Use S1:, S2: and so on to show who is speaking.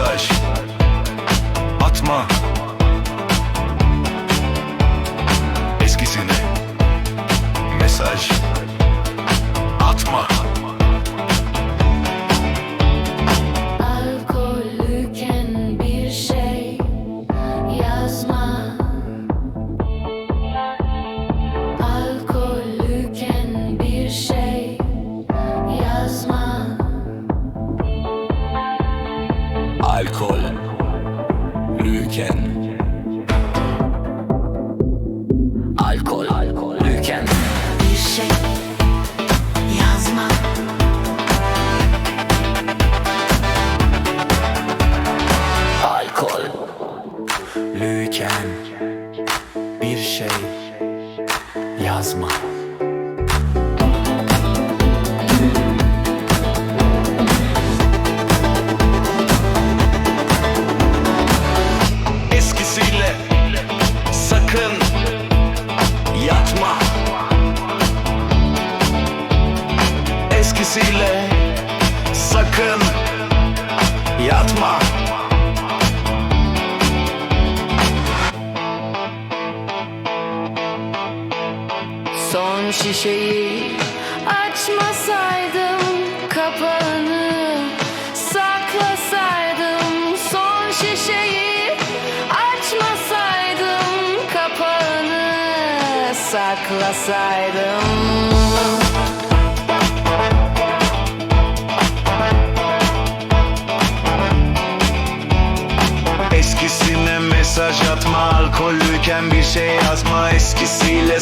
S1: mesaj. Atma. Eskisine mesaj
S2: Alkol. Lüken. Alkol. Lüken.
S3: Bir şey yazma
S2: Alkol. Lüken. Bir şey Yazma
S1: eskisiyle sakın yatma.
S3: Son şişeyi açmasaydım kapağını saklasaydım. Son şişeyi açmasaydım kapağını saklasaydım
S1: Eskisine mesaj atma. Alkollüyken bir şey yazma. Eskisiyle